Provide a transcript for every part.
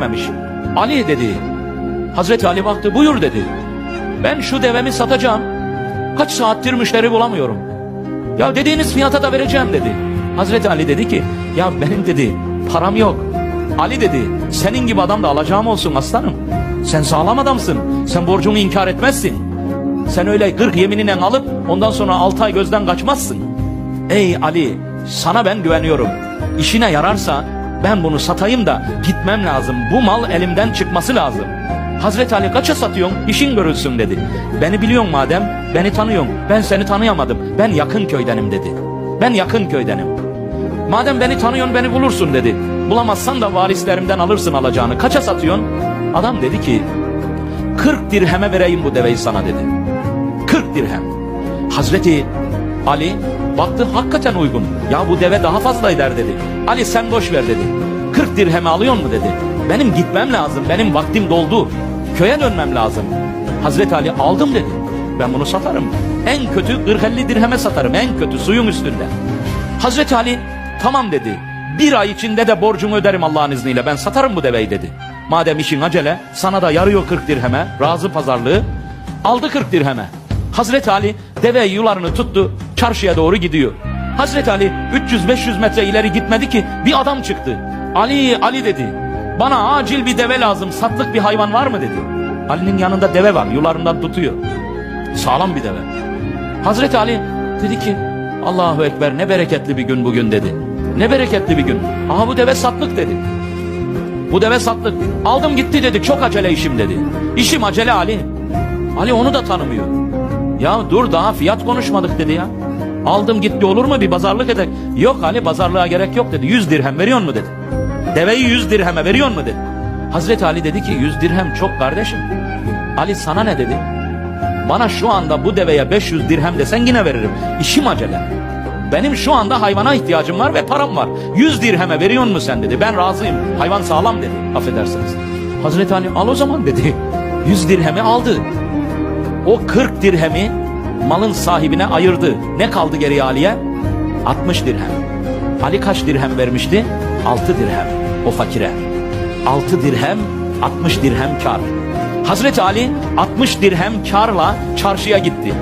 vermemiş. Ali dedi. Hazreti Ali baktı buyur dedi. Ben şu devemi satacağım. Kaç saattir müşteri bulamıyorum. Ya dediğiniz fiyata da vereceğim dedi. Hazreti Ali dedi ki ya benim dedi param yok. Ali dedi senin gibi adam da alacağım olsun aslanım. Sen sağlam adamsın. Sen borcunu inkar etmezsin. Sen öyle 40 yeminine alıp ondan sonra 6 ay gözden kaçmazsın. Ey Ali sana ben güveniyorum. İşine yararsa ben bunu satayım da gitmem lazım. Bu mal elimden çıkması lazım. Hazreti Ali kaça satıyorsun? İşin görülsün dedi. Beni biliyorsun madem, beni tanıyorsun. Ben seni tanıyamadım. Ben yakın köydenim dedi. Ben yakın köydenim. Madem beni tanıyorsun beni bulursun dedi. Bulamazsan da varislerimden alırsın alacağını. Kaça satıyorsun? Adam dedi ki 40 dirheme vereyim bu deveyi sana dedi. 40 dirhem. Hazreti Ali baktı hakikaten uygun. Ya bu deve daha fazla eder dedi. Ali sen boş ver dedi. 40 dirheme alıyor mu dedi. Benim gitmem lazım. Benim vaktim doldu. Köye dönmem lazım. Hazreti Ali aldım dedi. Ben bunu satarım. En kötü 40-50 dirheme satarım. En kötü suyun üstünde. Hazreti Ali tamam dedi. Bir ay içinde de borcumu öderim Allah'ın izniyle. Ben satarım bu deveyi dedi. Madem işin acele sana da yarıyor 40 dirheme. Razı pazarlığı. Aldı 40 dirheme. Hazreti Ali deve yularını tuttu. Çarşıya doğru gidiyor. Hazreti Ali 300-500 metre ileri gitmedi ki bir adam çıktı. Ali Ali dedi. Bana acil bir deve lazım. Satlık bir hayvan var mı dedi. Ali'nin yanında deve var. Yularından tutuyor. Sağlam bir deve. Hazreti Ali dedi ki Allahu Ekber ne bereketli bir gün bugün dedi. Ne bereketli bir gün. Aha bu deve satlık dedi. Bu deve satlık. Aldım gitti dedi. Çok acele işim dedi. İşim acele Ali. Ali onu da tanımıyor. Ya dur daha fiyat konuşmadık dedi ya. Aldım gitti olur mu bir pazarlık edek. Yok Ali pazarlığa gerek yok dedi. 100 dirhem veriyor mu dedi. Deveyi 100 dirheme veriyor mu dedi. Hazreti Ali dedi ki 100 dirhem çok kardeşim. Ali sana ne dedi? Bana şu anda bu deveye 500 dirhem desen yine veririm. İşim acele. Benim şu anda hayvana ihtiyacım var ve param var. 100 dirheme veriyor mu sen dedi. Ben razıyım. Hayvan sağlam dedi. Affedersiniz. Hazreti Ali al o zaman dedi. 100 dirhemi aldı. O 40 dirhemi malın sahibine ayırdı. Ne kaldı geriye Ali'ye? 60 dirhem. Ali kaç dirhem vermişti? 6 dirhem o fakire. 6 dirhem 60 dirhem kar. Hazreti Ali 60 dirhem karla çarşıya gitti.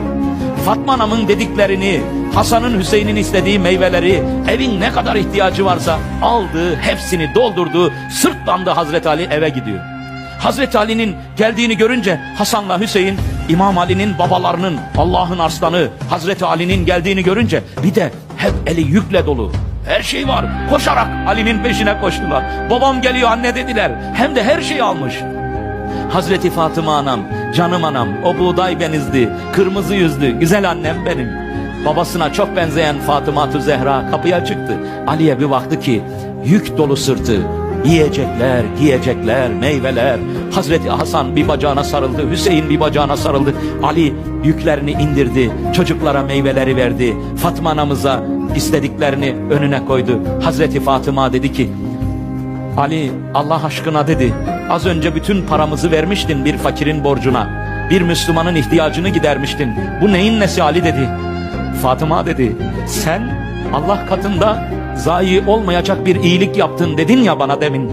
Fatma Hanım'ın dediklerini, Hasan'ın Hüseyin'in istediği meyveleri, evin ne kadar ihtiyacı varsa aldı, hepsini doldurdu, sırtlandı Hazreti Ali eve gidiyor. Hazreti Ali'nin geldiğini görünce Hasan'la Hüseyin İmam Ali'nin babalarının Allah'ın arslanı Hazreti Ali'nin geldiğini görünce bir de hep eli yükle dolu. Her şey var. Koşarak Ali'nin peşine koştular. Babam geliyor anne dediler. Hem de her şeyi almış. Hazreti Fatıma anam, canım anam, o buğday benizdi, kırmızı yüzlü, güzel annem benim. Babasına çok benzeyen Fatıma Zehra kapıya çıktı. Ali'ye bir baktı ki yük dolu sırtı, yiyecekler, giyecekler, meyveler. Hazreti Hasan bir bacağına sarıldı, Hüseyin bir bacağına sarıldı. Ali yüklerini indirdi, çocuklara meyveleri verdi. Fatma anamıza istediklerini önüne koydu. Hazreti Fatıma dedi ki, Ali Allah aşkına dedi. Az önce bütün paramızı vermiştin bir fakirin borcuna. Bir Müslümanın ihtiyacını gidermiştin. Bu neyin nesi Ali dedi. Fatıma dedi. Sen Allah katında zayi olmayacak bir iyilik yaptın dedin ya bana demin.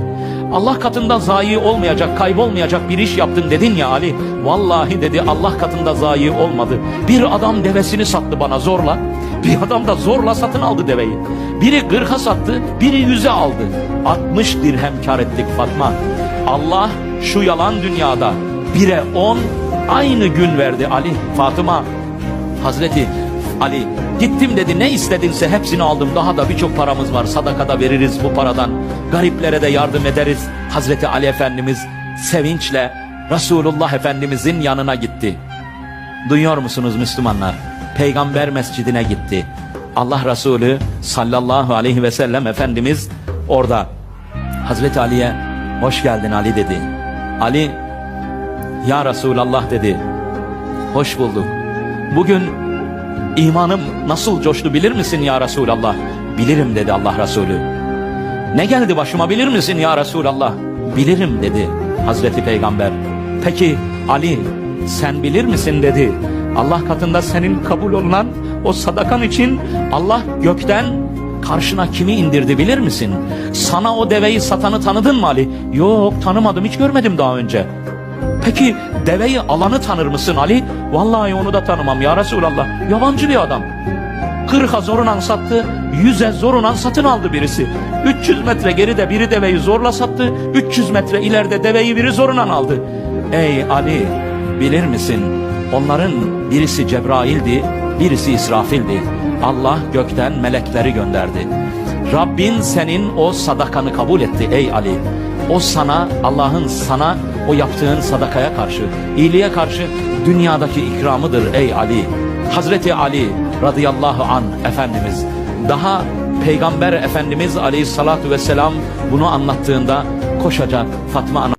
Allah katında zayi olmayacak, kaybolmayacak bir iş yaptın dedin ya Ali. Vallahi dedi Allah katında zayi olmadı. Bir adam devesini sattı bana zorla. Bir adam da zorla satın aldı deveyi. Biri gırha sattı, biri yüze aldı. 60 dirhem kar ettik Fatma. Allah şu yalan dünyada bire 10 aynı gün verdi Ali. Fatıma Hazreti Ali gittim dedi ne istedinse hepsini aldım. Daha da birçok paramız var. Sadakada veririz bu paradan. Gariplere de yardım ederiz. Hazreti Ali Efendimiz sevinçle Resulullah Efendimizin yanına gitti. Duyuyor musunuz Müslümanlar? Peygamber mescidine gitti. Allah Resulü sallallahu aleyhi ve sellem Efendimiz orada. Hazreti Ali'ye hoş geldin Ali dedi. Ali ya Resulallah dedi. Hoş bulduk. Bugün İmanım nasıl coştu bilir misin ya Resulallah? Bilirim dedi Allah Resulü. Ne geldi başıma bilir misin ya Resulallah? Bilirim dedi Hazreti Peygamber. Peki Ali sen bilir misin dedi. Allah katında senin kabul olunan o sadakan için Allah gökten karşına kimi indirdi bilir misin? Sana o deveyi satanı tanıdın mı Ali? Yok tanımadım hiç görmedim daha önce. Peki deveyi alanı tanır mısın Ali? Vallahi onu da tanımam ya Resulallah. Yabancı bir adam. Kırka zoruna sattı, yüze zoruna satın aldı birisi. 300 metre geride biri deveyi zorla sattı, 300 metre ileride deveyi biri zoruna aldı. Ey Ali, bilir misin? Onların birisi Cebrail'di, birisi İsrafil'di. Allah gökten melekleri gönderdi. Rabbin senin o sadakanı kabul etti ey Ali. O sana, Allah'ın sana o yaptığın sadakaya karşı, iyiliğe karşı dünyadaki ikramıdır ey Ali. Hazreti Ali radıyallahu an Efendimiz daha Peygamber Efendimiz aleyhissalatu vesselam bunu anlattığında koşacak Fatma Ana